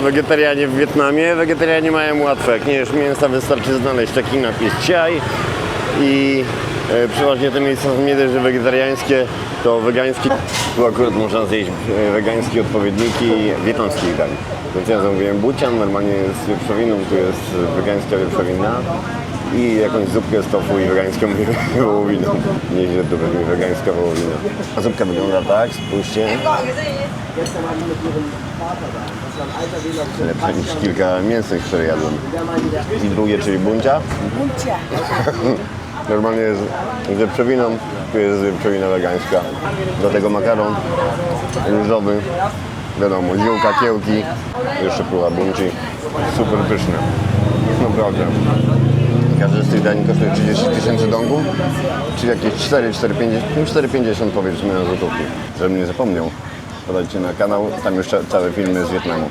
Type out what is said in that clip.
Wegetarianie w Wietnamie? Wegetarianie mają łatwe. Jak nie jesz mięsa, wystarczy znaleźć taki napis ciaj i e, przeważnie te miejsca są nie dość, że wegetariańskie, to wegańskie. Tu akurat można zjeść e, wegańskie odpowiedniki wietnamskich dań. Więc ja zamówiłem bucian, normalnie z wieprzowiną, tu jest wegańska wieprzowina i jakąś zupkę z tofu i wegańską wołowiną. Nieźle to będzie wegańska wołowina. A zupka wygląda tak, spójrzcie. Lepsze niż kilka mięsnych, które jadłem. I drugie, czyli buncia. Normalnie jest z wieprzowiną, tu jest wieprzowina wegańska. Do tego makaron ryżowy, wiadomo, ziółka, kiełki, jeszcze próba bunci. Super pyszne. Naprawdę. Każdy z tych dań kosztuje 30 tysięcy dongów, czyli jakieś 4, 4,50, no 4,50 powiedzmy na złotówki. Żebym nie zapomniał, podajcie na kanał, tam jeszcze całe filmy z Wietnamu.